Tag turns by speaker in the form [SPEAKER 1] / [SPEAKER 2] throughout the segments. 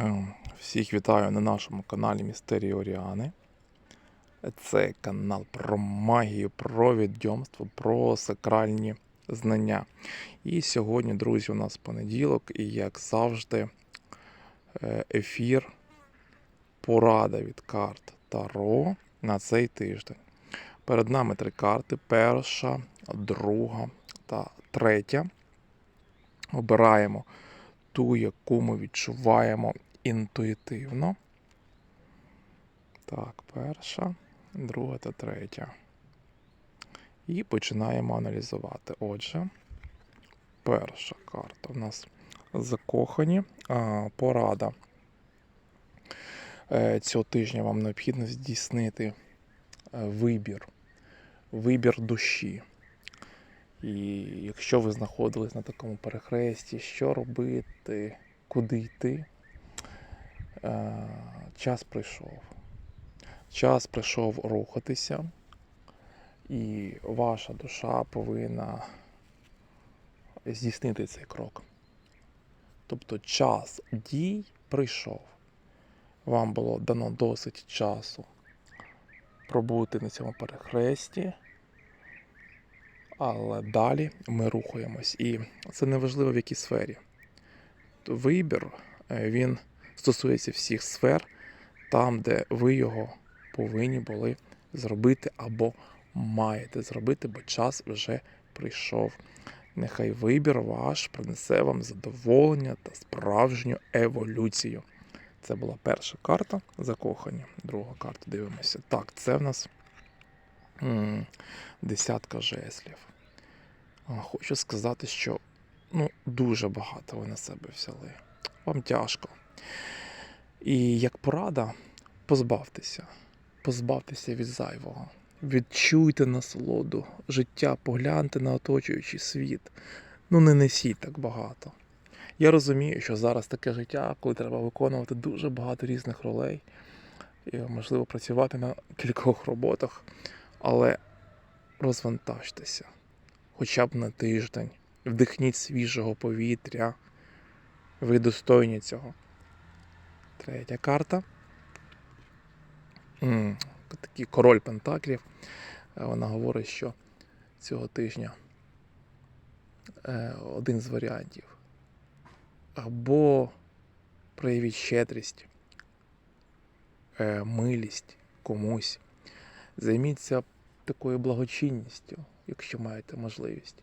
[SPEAKER 1] Ем, Всіх вітаю на нашому каналі Містерії Оріани. Це канал про магію, про відьомство, про сакральні знання. І сьогодні, друзі, у нас понеділок, і як завжди, е, ефір порада від карт Таро на цей тиждень. Перед нами три карти: перша, друга та третя. Обираємо ту, яку ми відчуваємо інтуїтивно. Так, перша, друга та третя. І починаємо аналізувати. Отже, перша карта у нас закохані. А, порада. Е, Цього тижня вам необхідно здійснити е, вибір, вибір душі. І якщо ви знаходились на такому перехресті, що робити, куди йти, час прийшов. Час прийшов рухатися, і ваша душа повинна здійснити цей крок. Тобто час дій прийшов. Вам було дано досить часу пробути на цьому перехресті. Але далі ми рухаємось. І це не важливо в якій сфері. Вибір е, він стосується всіх сфер, там, де ви його повинні були зробити або маєте зробити, бо час вже прийшов. Нехай вибір ваш принесе вам задоволення та справжню еволюцію. Це була перша карта закохані. Друга карта дивимося. Так, це в нас м, десятка жеслів. Хочу сказати, що ну, дуже багато ви на себе взяли. Вам тяжко. І як порада, позбавтеся. Позбавтеся від зайвого. Відчуйте насолоду життя, погляньте на оточуючий світ. Ну, не несіть так багато. Я розумію, що зараз таке життя, коли треба виконувати дуже багато різних ролей, і, можливо, працювати на кількох роботах, але розвантажтеся хоча б на тиждень. Вдихніть свіжого повітря. Ви достойні цього. Третя карта. Такий король Пентаклів. Е, Вона говорить, що цього тижня е, один з варіантів. Або проявіть щедрість, е, милість комусь. Займіться такою благочинністю, якщо маєте можливість.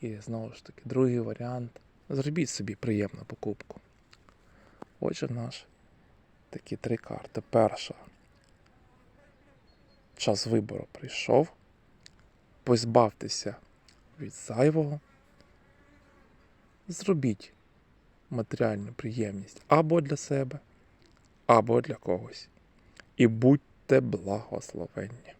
[SPEAKER 1] І знову ж таки, другий варіант. Зробіть собі приємну покупку. Отже, наш такі три карти. Перша. Час вибору прийшов. Позбавтеся від зайвого. Зробіть матеріальну приємність або для себе, або для когось. І будьте благословенні.